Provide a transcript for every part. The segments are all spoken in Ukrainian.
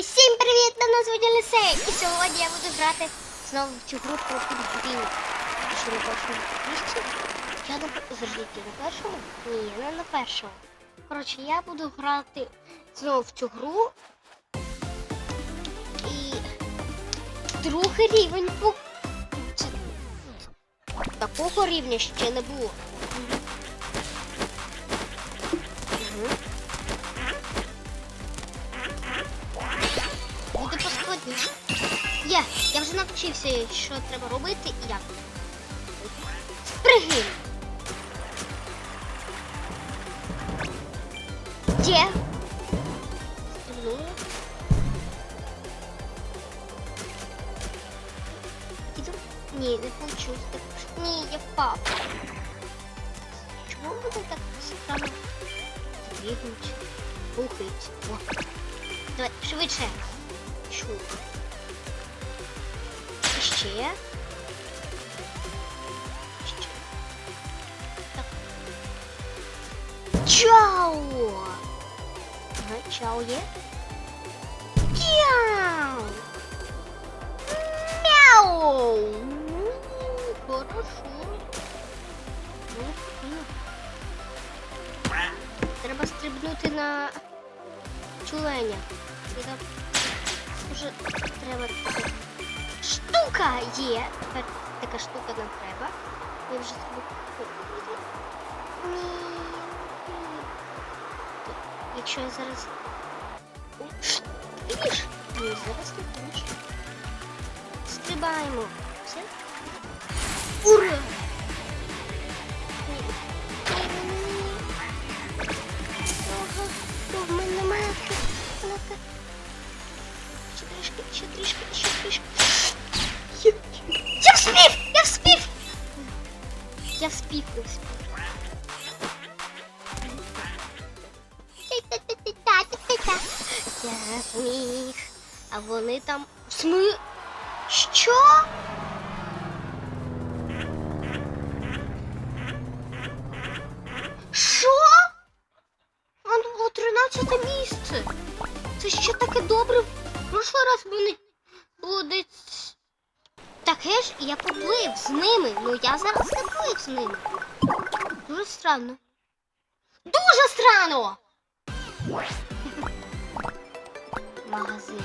Усім привіт! Мене звуть Лисей! І сьогодні я буду грати знову в цю гру про підбір. Що на першому місці? Я на Заждіть, на першому? Ні, не на першому. Коротше, я буду грати знову в цю гру. І другий рівень по... Це- Такого рівня ще не було. Мгм. Є, я вже навчився, що треба робити і як. Спригни. Є. Стрибнула. Іду. Ні, не. Так, Ні, я впав. Чому буде так странно? Двигнуть, рухається. О. Давай, швидше. Чук. Ще. Ще. Так. Чао! Ага, чао є. Чао! Мяу! М, Хорошо. Мгм. Треба стрибнути на чуленя. Там Уже треба така штука є. Тепер така штука нам треба. Я вже собі. Ні. ні. Якщо я зараз. Видиш? Ні, зараз не будеш. Стрибаємо. Все? Ура! Ще трішки, ще трішки. Я, я вспів! Я вспів! Я вспів, я вспів. Я зміг. А вони там. Сми. Що? Зараз плив з ними. Дуже странно. Дуже странно! Магазин.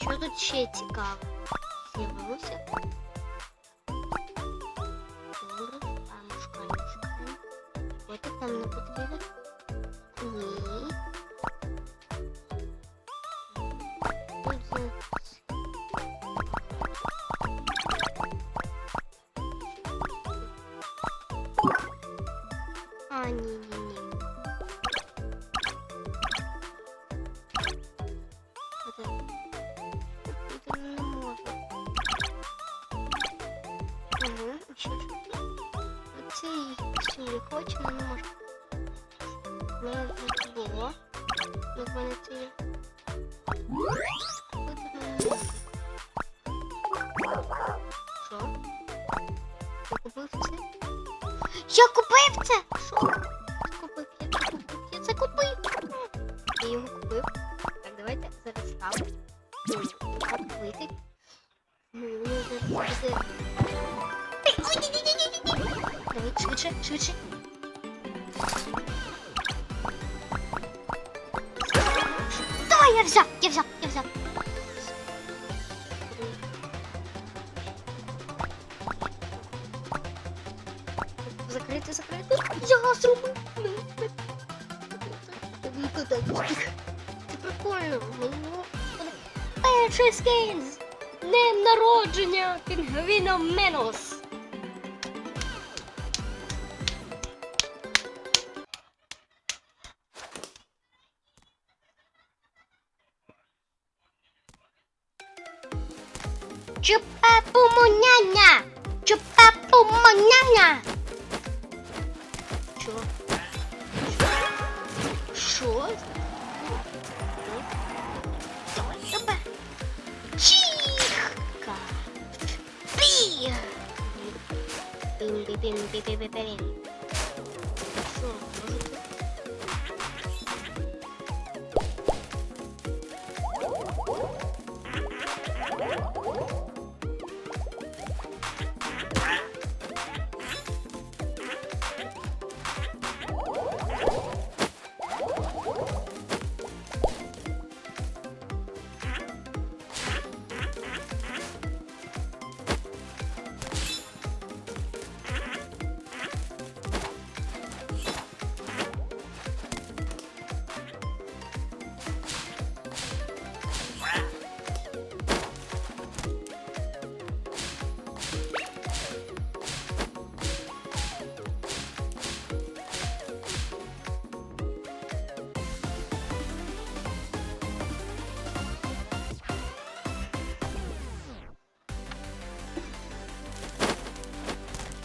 Що тут ще цікаво? З'явилося? Сюди хочу, але не може. У мене це було. Ну, в мене це є. Тут не. Що? Я купив це? Я купив це! Я взяв, я взяв, я взяв. Закрити, закрити. Я зробив. Це прикольно. Мені Перший днем народження пінгвіна Менос. Чупа-пуму-ня-ня! Чупа-пуму-ня-ня! Що? Що? Давай, давай. Чихка. Пі. Бім-бім-бім-бім-бім-бім. Що, може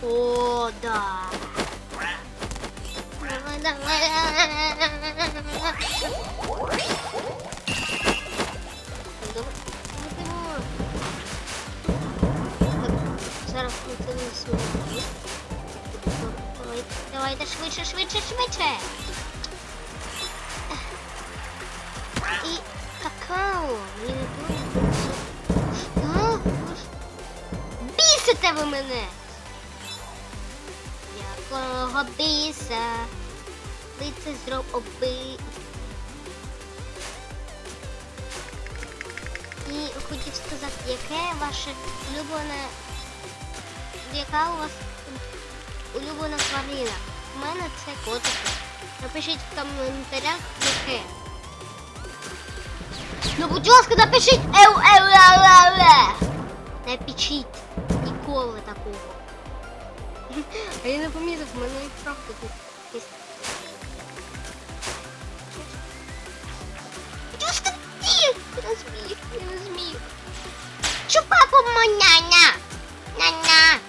О, да. Давай, давай. Зараз. Давай, давайте швидше, швидше, швидше. І какао. Бісите ви мене! Біса? Ви це зробили. І хотів сказати, яке ваше улюблене. Яка у вас улюблена тварина? У мене це котики. Напишіть в коментарях, яке. Ну, будь ласка, напишіть еу еу еу еу еу. Напишіть ніколи такого. А я не помітив, в мене і правда тут є. Ласка, ні! Я не зміг, я не зміг. Чупаку маняня! Ня-ня!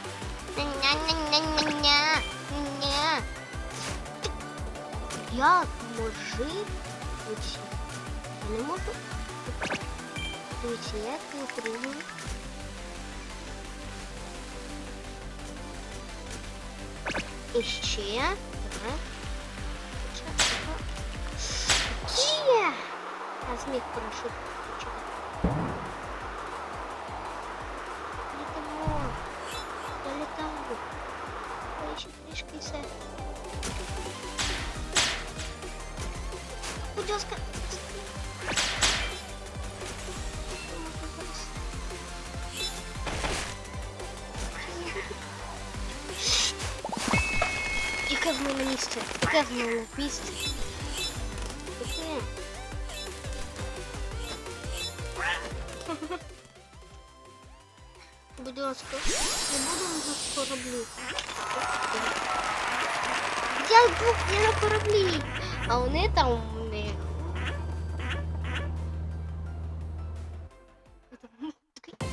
Ня-ня-ня-ня-ня-ня! Ня. Як? Я не можу. Дивіться, як я прийму. І ще. Є! Я зміг парашут Яке в мене місце? Яке в мене місце? Будь ласка, не буду на кораблі. Я був я на кораблі, а вони там не.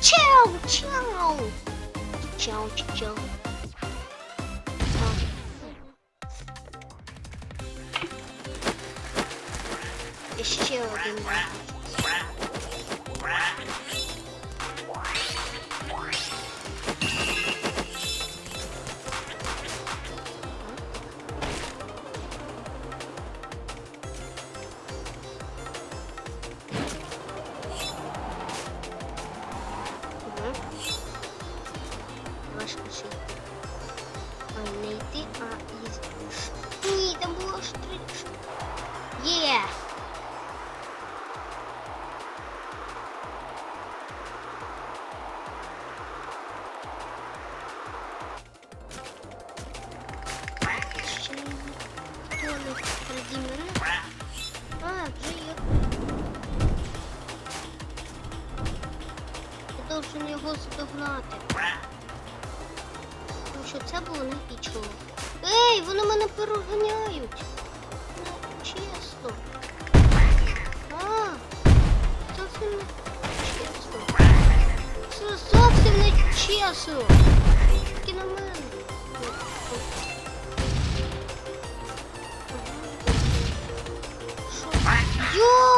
Чау, чау. Чау, чау. І ще один. Мгм. Важко ще йти. Ой, не йти, а їздити. Ні, там було ж три. Є! Ще Не. А, вже є. Я должен його здогнати. Тому що це було непічливо. Ей, вони мене переганяють. Ну, чесно. А, зовсім не чесно. Це зовсім не чесно. Тільки на мене. ごい